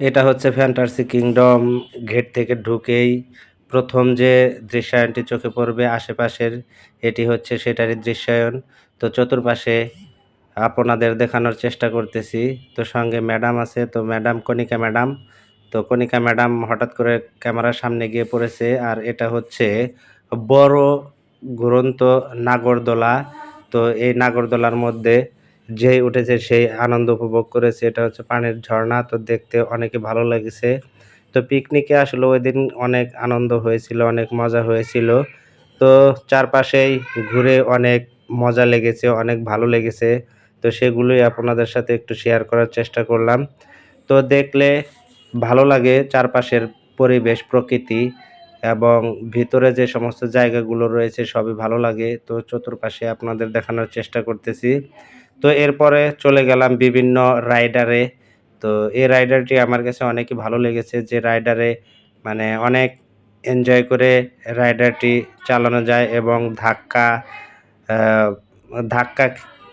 এটা হচ্ছে fantasy kingdom gate থেকে ঢুকেই প্রথম যে দৃশ্যায়নটি চোখে পড়বে আশেপাশের, এটি হচ্ছে সেটারই দৃশ্যায়ন। তো চতুর্পাশে আপনাদের দেখানোর চেষ্টা করতেছি। তো সঙ্গে ম্যাডাম আছে, তো ম্যাডাম, কণিকা ম্যাডাম। তো কণিকা ম্যাডাম হঠাৎ করে ক্যামেরার সামনে গিয়ে পড়েছে আর এটা হচ্ছে বড়, ঘুরন্ত নাগরদোলা। তো এই নাগরদোলার মধ্যে যেই উঠেছে সেই আনন্দ উপভোগ করেছে, এটা হচ্ছে পানির ঝর্ণা। তো দেখতে অনেকে ভালো লেগেছে। তো পিকনিকে আসলে ওই দিন অনেক আনন্দ হয়েছিল, অনেক মজা হয়েছিল। তো চারপাশেই ঘুরে অনেক মজা লেগেছে, অনেক ভালো লেগেছে। তো সেগুলোই আপনাদের সাথে একটু শেয়ার করার চেষ্টা করলাম। তো দেখলে ভালো লাগে চারপাশের পরিবেশ, প্রকৃতি এবং ভিতরে যে সমস্ত জায়গাগুলো রয়েছে সবই ভালো লাগে। তো চতুর্পাশে আপনাদের দেখানোর চেষ্টা করতেছি। তো এরপরে চলে গেলাম বিভিন্ন রাইডারে। তো এই রাইডারটি আমার কাছে অনেকই ভালো লেগেছে যে রাইডারে মানে অনেক এনজয় করে রাইডারটি চালানো যায় এবং ধাক্কা ধাক্কা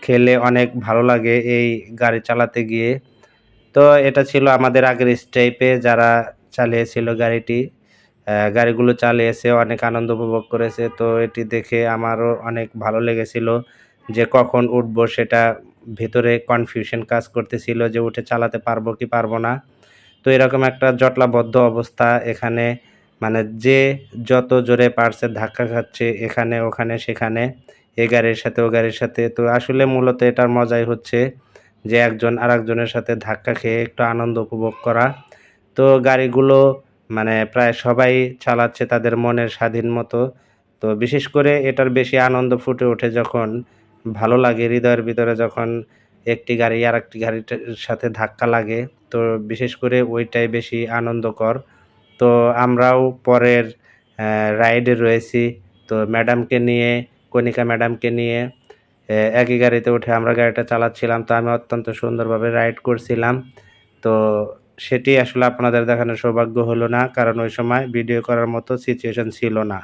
খেলে অনেক ভালো লাগে এই গাড়ি চালাতে গিয়ে। তো এটা ছিল আমাদের আগের স্টেপে যারা চালিয়েছিল গাড়িটি গাড়িগুলো চালিয়েছে, অনেক আনন্দ উপভোগ করেছে। তো এটি দেখে আমারও অনেক ভালো লেগেছিল। যে কখন উঠবো সেটা ভেতরে কনফিউশন কাজ করতেছিল যে উঠে চালাতে পারব কি পারব না। তো এরকম একটা জটলাবদ্ধ অবস্থা এখানে মানে যে যত জোরে পারছে ধাক্কা খাচ্ছে এখানে, ওখানে, সেখানে, এ গাড়ির সাথে, ও গাড়ির সাথে। তো আসলে মূলত এটার মজাই হচ্ছে যে একজন আরেকজনের সাথে ধাক্কা খেয়ে একটু আনন্দ উপভোগ করা। তো গাড়িগুলো মানে প্রায় সবাই চালাচ্ছে তাদের মনের স্বাধীন মতো। তো বিশেষ করে এটার বেশি আনন্দ ফুটে ওঠে যখন ভালো লাগে, হৃদয়ের ভিতরে যখন একটি গাড়ি আর একটি গাড়িটার সাথে ধাক্কা লাগে, তো বিশেষ করে ওইটাই বেশি আনন্দকর। তো আমরাও পরের রাইডে রয়েছি, তো ম্যাডামকে নিয়ে, কণিকা ম্যাডামকে নিয়ে একই গাড়িতে উঠে আমরা গাড়িটা চালাচ্ছিলাম, তো আমি অত্যন্ত সুন্দরভাবে রাইড করছিলাম। তো সেটি আসলে আপনাদের দেখানোর সৌভাগ্য হলো না, কারণ ওই সময় ভিডিও করার মতো সিচুয়েশন ছিল না।